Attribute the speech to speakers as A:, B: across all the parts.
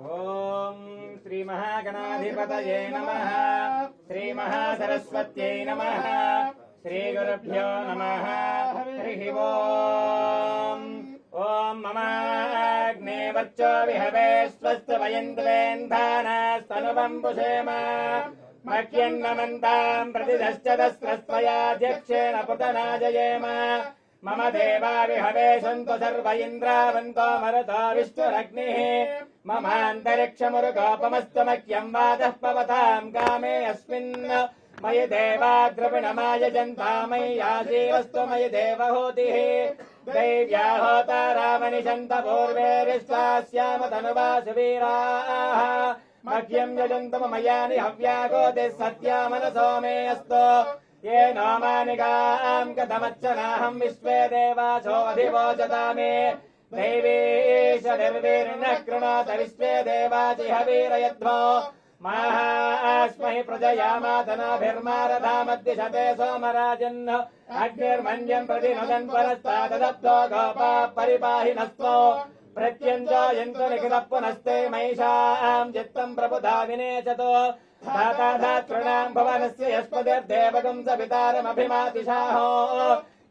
A: ఓం శ్రీ మహాగణాధిపతయే నమ. శ్రీ మహాసరస్వత్యై నమ. శ్రీ గురుభ్యో నమ. హరి ఓం. ఓం మమాగ్నే వర్చో విహవే స్వస్థ వయంతులేంధానస్తనుబంబుషేమా. మహ్యన్నమంతాం ప్రతిదశ్చదస్రస్వయాధ్యక్షేణ పుతనాజయేమ. मम देवा विहवे सन्तु सर्व इन्द्रावन्तो मरुतो विष्णुरग्निः। ममान्तरिक्षमुरुगोपमस्तु मह्यम् वादः पवताम् कामे अस्मिन् मयि देवा द्रविणमायजन्ता, मयि याजीवस्तु मयि देवहूतिः। दैव्या होता रामनिशन्त पूर्वेरिष्टास्याम तनुवासु वीराः मह्यम् यजन्तु मयानि हव्यागोति सत्या मनसो मे अस्तु ये नामानिकाम् कथमच्चनाहम् विश्वे देवासो अधिवोचता मे दैवेश निर्वीर्णः कृणात विश्वे देवासिह वीरयध्वो माहास्महि प्रजयामातनाभिर्मारथामद्दिशते सोमराजन् अग्निर्मन्यम् प्रति नुदन् परस्ताददत्तो गोपा परिपाहि नस्तो प्रत्यञ्जायन्तु निखिलः पुनस्ते महिषाम् चित्तम् प्रबुधा विनेचतो धाता धातॄणाम् भवनस्य यस्पतिर्देवकम् स पितारमभिमातिशाहो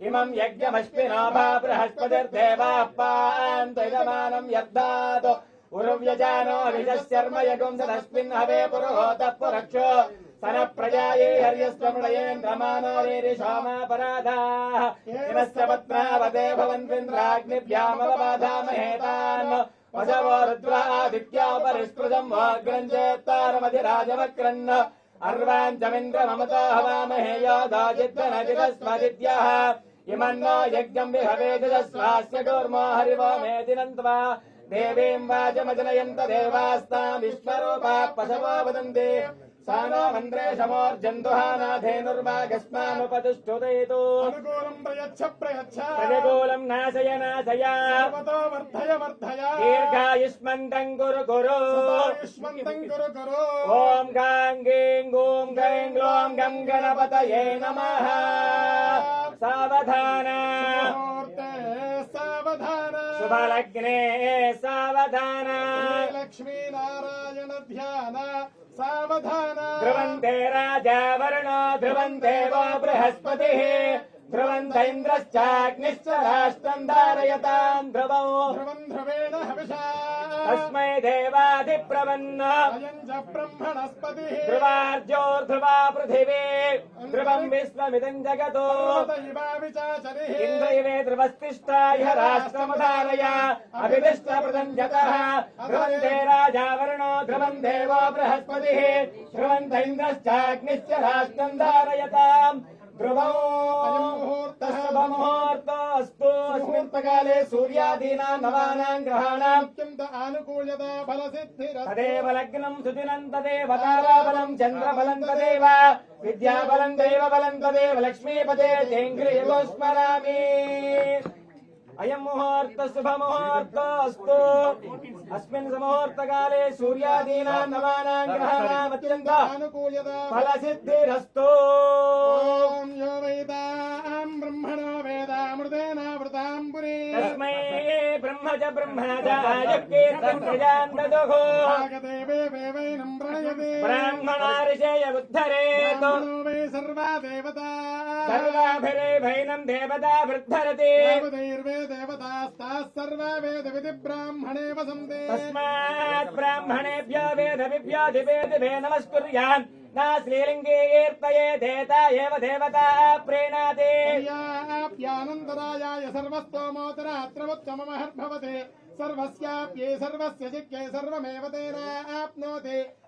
A: इमम् यज्ञमश्विनो भा बृहस्पतिर्देवाः पान्तु इदमानम् यद्धातु उरुव्यजानो अभिजस्यर्म यगुम् सदस्मिन् हवे पुरुहोतः पुरक्षो सन प्रजाये हर्यस्वमृडयेन्द्रमानो रीरिषोमापराधाः इमस्य पत्नावते भवन्त्विन्द्राग्निभ्यामवबाधामहेतान् वशवो रुद्रादित्योपरिस्पृशम् वाग्रञ्चेत्तारमधिराजवक्रन् अर्वाञ्चमिन्द्रममतो हवामहे योधाजिद्वनजिदस्वदिद्यः इमन्नो यज्ञम् विहवेदिदस्वास्य कूर्मो हरिवो मेदिनन्त्वा देवीम् वाचमजनयन्त देवास्ताम् विश्वरूपा पशवो वदन्ति सानो मन्द्रे समोर्जन्दुहानाधेनुर्वागस्मानुपतिष्ठुदयतु
B: अनुकूलम् प्रयच्छ प्रयच्छ।
A: प्रतिकूलम् नाशय नाशय।
B: सर्वतो वर्धय। वर्धय
A: दीर्घायुष्मन्तम् कुरु कुरु।
B: युष्मन्तम् कुरु कुरु।
A: ॐ गां गीं गूं गैं ग्लों गं गणपतये नमः। सावधान।
B: सावधान।
A: शुभलग्ने सावधान।
B: लक्ष्मीनारायण ध्यान। सावधान।
A: ध्रुवंते राजा वरुणो ध्रुवन्तेवो बृहस्पतिः। ध्रुवन्त इन्द्रश्चाग्निश्च धारयता। धारयताम् ध्रुवौ
B: ध्रुवेण हविषा।
A: तस्मै देवाधिप्रवन्न।
B: अयम् च ब्रह्मणस्पतिः
A: ध्रुवार्जोर्ध्रुवा पृथिवी। ध्रुवम् विश्वमिदम् जगतो।
B: इन्द्र
A: इवे ध्रुवस्तिष्ठाय राष्ट्रमुदारय। अभिदिष्टपृतम् जतः ध्रुवन्ते राजा वर्णो ध्रुवम् देवो बृहस्पतिः। ध्रुवन्त इन्द्रश्चाग्निश्च राष्ट्रम् धारयताम्। ध्रुवमुहूर्तमुहूर्तस्तुहूर्तकाले सूर्यादीनां
B: नवानां ग्रहाणात्यन्त आनुकूल्यता फलसिद्धिर
A: तदेव लग्नं सुदिनं तदेव ताराबलं चन्द्रबलं तदेव विद्याबलं दैवबलं तदेव लक्ष्मीपदे तेङ्ग्रियोस्मरामि अयम मुहूर्त शुभ मुहूर्त अस्तु अस्मिन् समूर्तकाले सूर्यादीनां नवानां ग्रहाणाम् अत्यन्त फलसिद्धिरस्तु
B: ब्रह्मणो वेदामृतेन वृतां पुरी
A: तस्मै ब्रह्म च ब्रह्मजायकीर्तप्रजान् ददुः ब्राह्मणा ऋषय
B: उद्धरेतो वै सर्वा देवता
A: सर्वाभरेभैनं देवता वृद्धरति
B: देवतैर्वे देवतास्ताः सर्वा वेदविधि ब्राह्मणेव सन्ति
A: तस्मात् ब्राह्मणेभ्य वेदविभ्याधिवेदिभे नमस्कुर्यान् न श्रीलिङ्गेर्तये देता एव देवता प्रीणाति यानन्दरायाय
B: सर्वस्तोमोतरात्रवत्तममहर्भवते सर्वस्याप्ये सर्वस्य
A: जिज्ञे सर्वमेव तेनाप्नोति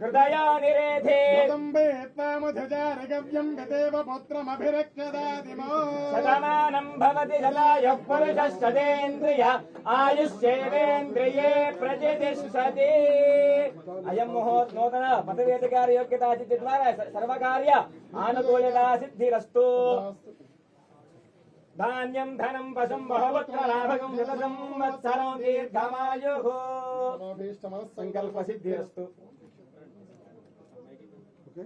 A: हृदयो निरेधे ేత్వామధుజారగవ్యం
B: గదేవ పుత్రమభిరక్షదాదిమో
A: शतमानम् भवति शतायुः पुरुषः शतेन्द्रिय आयुष्येवेन्द्रिये प्रतिष्ठति अयम् मुहूर्त नूतन पदवेदकार्योग्यता सिद्धिद्वारा सर्वकार्य आनुकूल्यता सिद्धिरस्तु ధాన్యం ధనం పశుం బహుపుత్ర లాభకం శత సంవత్సరం దీర్ఘమాయు సంకల్ప సిద్ధిరస్తు
C: ఓకే.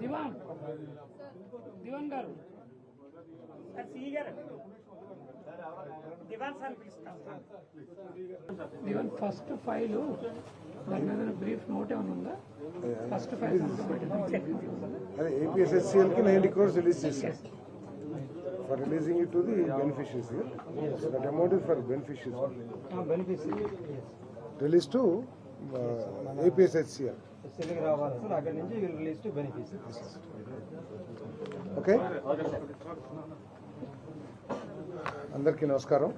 D: దివాన్ దివాన్ గారు సార్ సిఈ గారు దివాన్ ఫస్ట్ ఫైల్ దాని మీద బ్రీఫ్ నోట్ ఏమైనా ఉందా? ఫస్ట్ ఫైల్
C: అదే ఏపీఎస్ఎస్సిఎల్కి నైన్టీ క్రోర్స్ రిలీజ్ చేశారు. For releasing it to the beneficiaries that amount is for
E: beneficiaries
C: release to APSHCL
E: సెల్కి రావాలి సార్ అక్కడి నుంచి will release to benefits
C: okay అందరికీ నమస్కారం.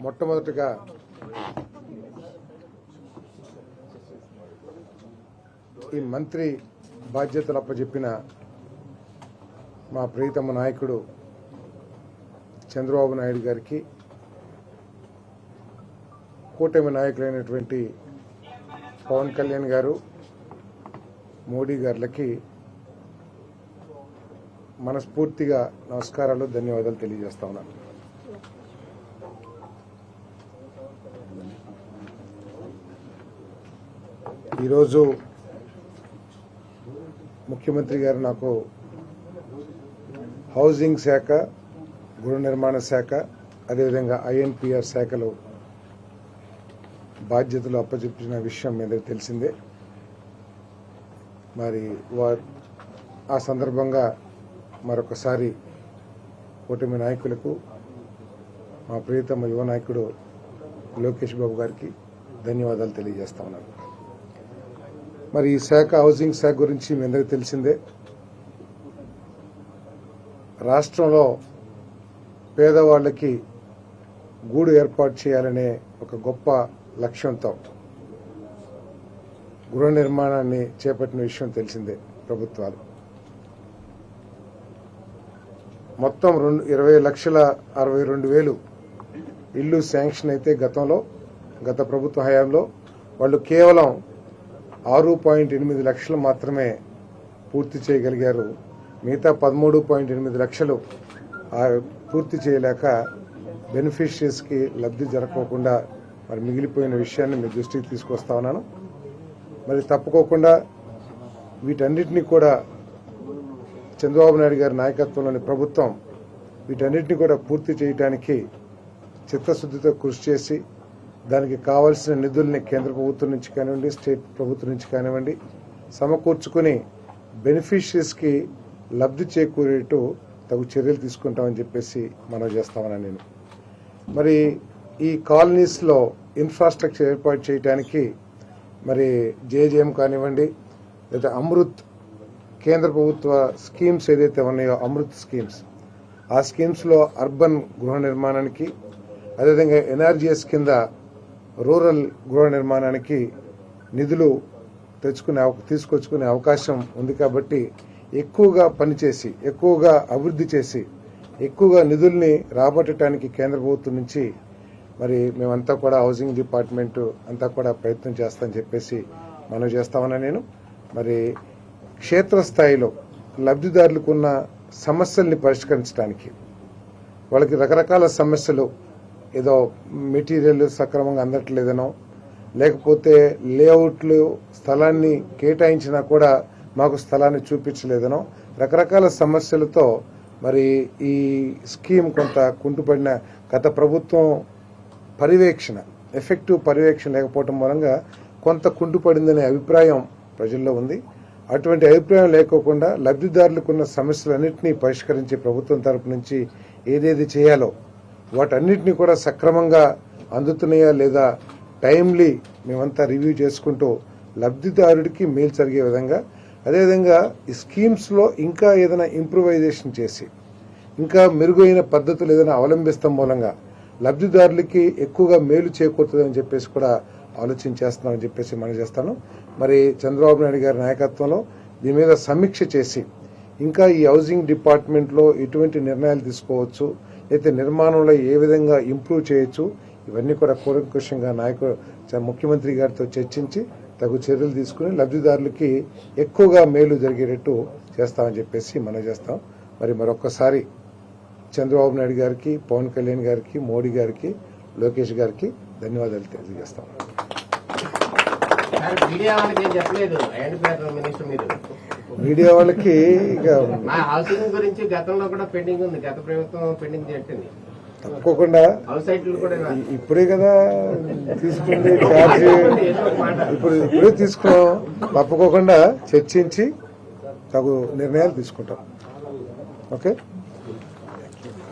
C: మొట్టమొదటిగా ఈ మంత్రి బాధ్యతలు అప్పచెప్పిన మా ప్రియతమ నాయకుడు చంద్రబాబు నాయుడు గారికి కూటమి నాయకులైనటువంటి పవన్ కళ్యాణ్ గారు మోడీ గారులకి మనస్ఫూర్తిగా నమస్కారాలు ధన్యవాదాలు తెలియజేస్తా ఉన్నాను ఈరోజు ముఖ్యమంత్రి గారు నాకు హౌసింగ్ శాఖ గృహ నిర్మాణ శాఖ అదేవిధంగా ఐఎన్పిఆర్ శాఖలో బాధ్యతలు అప్పచెప్పిన విషయం మీద తెలిసిందే. మరి వారు ఆ సందర్భంగా మరొకసారి కూటమి నాయకులకు మా ప్రియతమ యువ నాయకుడు లోకేష్ బాబు గారికి ధన్యవాదాలు తెలియజేస్తా ఉన్నాను. మరి ఈ శాఖ హౌసింగ్ శాఖ గురించి మీ అందరికీ తెలిసిందే. రాష్ట్రంలో పేదవాళ్ళకి గూడు ఏర్పాటు చేయాలనే ఒక గొప్ప లక్ష్యంతో గృహ నిర్మాణాన్ని చేపట్టిన విషయం తెలిసిందే ప్రభుత్వాలు. మొత్తం రెండు ఇరవై లక్షల అరవై రెండు వేలు ఇల్లు శాంక్షన్ అయితే గతంలో గత ప్రభుత్వ హయాంలో. వాళ్ళు కేవలం ఆరు పాయింట్ ఎనిమిది లక్షలు మాత్రమే పూర్తి చేయగలిగారు. మిగతా పదమూడు పాయింట్ ఎనిమిది లక్షలు పూర్తి చేయలేక బెనిఫిషరీస్కి లబ్ధి జరగకుండా మరి మిగిలిపోయిన విషయాన్ని మీ దృష్టికి తీసుకొస్తా ఉన్నాను. మరి తప్పుకోకుండా వీటన్నిటిని కూడా చంద్రబాబు నాయుడు గారి నాయకత్వంలోని ప్రభుత్వం వీటన్నిటిని కూడా పూర్తి చేయడానికి చిత్తశుద్ధితో కృషి చేసి దానికి కావాల్సిన నిధుల్ని కేంద్ర ప్రభుత్వం నుంచి కానివ్వండి స్టేట్ ప్రభుత్వం నుంచి కానివ్వండి సమకూర్చుకుని బెనిఫిషరీస్కి లబ్ధి చేకూరేటు తగు చర్యలు తీసుకుంటామని చెప్పేసి మనం చేస్తామని నేను. మరి ఈ కాలనీస్లో ఇన్ఫ్రాస్ట్రక్చర్ ఏర్పాటు చేయడానికి మరి జేజేఎం కానివ్వండి లేదా అమృత్ కేంద్ర ప్రభుత్వ స్కీమ్స్ ఏదైతే ఉన్నాయో అమృత్ స్కీమ్స్ ఆ స్కీమ్స్లో అర్బన్ గృహ నిర్మాణానికి అదేవిధంగా ఎన్ఆర్జీఎస్ కింద రూరల్ గృహ నిర్మాణానికి నిధులు తెచ్చుకునే అవ- తీసుకొచ్చుకునే అవకాశం ఉంది కాబట్టి ఎక్కువగా పనిచేసి ఎక్కువగా అభివృద్ధి చేసి ఎక్కువగా నిధుల్ని రాబట్టడానికి కేంద్ర ప్రభుత్వం నుంచి మరి మేమంతా కూడా హౌసింగ్ డిపార్ట్మెంట్ అంతా కూడా ప్రయత్నం చేస్తామని చెప్పేసి మనం చేస్తామని నేను. మరి క్షేత్రస్థాయిలో లబ్ధిదారులకు ఉన్న సమస్యల్ని పరిష్కరించడానికి వాళ్ళకి రకరకాల సమస్యలు ఏదో మెటీరియల్ సక్రమంగా అందట్లేదనో లేకపోతే లేఅవుట్లు స్థలాన్ని కేటాయించినా కూడా మాకు స్థలాన్ని చూపించలేదనో రకరకాల సమస్యలతో మరి ఈ స్కీమ్ కొంత కుంటుపడిన గత ప్రభుత్వం పర్యవేక్షణ ఎఫెక్టివ్ పర్యవేక్షణ లేకపోవటం మూలంగా కొంత కుంటుపడిందనే అభిప్రాయం ప్రజల్లో ఉంది. అటువంటి అభిప్రాయం లేకోకుండా లబ్ధిదారులకు ఉన్న సమస్యలన్నింటినీ పరిష్కరించి ప్రభుత్వం తరపు నుంచి ఏదేది చేయాలో వాటన్నిటిని కూడా సక్రమంగా అందుతున్నాయా లేదా టైమ్లీ మేమంతా రివ్యూ చేసుకుంటూ లబ్ధిదారుడికి మేలు జరిగే విధంగా అదేవిధంగా ఈ స్కీమ్స్లో ఇంకా ఏదైనా ఇంప్రూవైజేషన్ చేసి ఇంకా మెరుగైన పద్ధతులు ఏదైనా అవలంబిస్తాం మూలంగా లబ్ధిదారులకి ఎక్కువగా మేలు చేకూరుతుందని చెప్పేసి కూడా ఆలోచన చేస్తున్నామని చెప్పేసి మనం చేస్తాను. మరి చంద్రబాబు నాయుడు గారి నాయకత్వంలో దీని మీద సమీక్ష చేసి ఇంకా ఈ హౌసింగ్ డిపార్ట్మెంట్లో ఎటువంటి నిర్ణయాలు తీసుకోవచ్చు అయితే నిర్మాణంలో ఏ విధంగా ఇంప్రూవ్ చేయొచ్చు ఇవన్నీ కూడా కూలంకుషంగా నాయకుడు ముఖ్యమంత్రి గారితో చర్చించి తగు చర్యలు తీసుకుని లబ్ధిదారులకి ఎక్కువగా మేలు జరిగేటట్టు చేస్తామని చెప్పేసి మనం చేస్తాం. మరి మరొక్కసారి చంద్రబాబు నాయుడు గారికి పవన్ కళ్యాణ్ గారికి మోడీ గారికి లోకేష్ గారికి ధన్యవాదాలు తెలియజేస్తాం.
A: మీడియా వాళ్ళకి ఏం చెప్పలేదు. మినిస్టర్ మీరు.
C: మీడియా వాళ్ళకి ఇక
A: మా హౌసింగ్ గురించి గతంలో కూడా పెండింగ్ ఉంది. గత ప్రభుత్వం పెండింగ్ పెట్టింది
C: తప్పకుండా. ఇప్పుడే కదా తీసుకుంది ఛార్జ్. ఇప్పుడు ఇప్పుడే తీసుకున్నాం. తప్పకోకుండా చర్చించి తగు నిర్ణయాలు తీసుకుంటాం. ఓకే?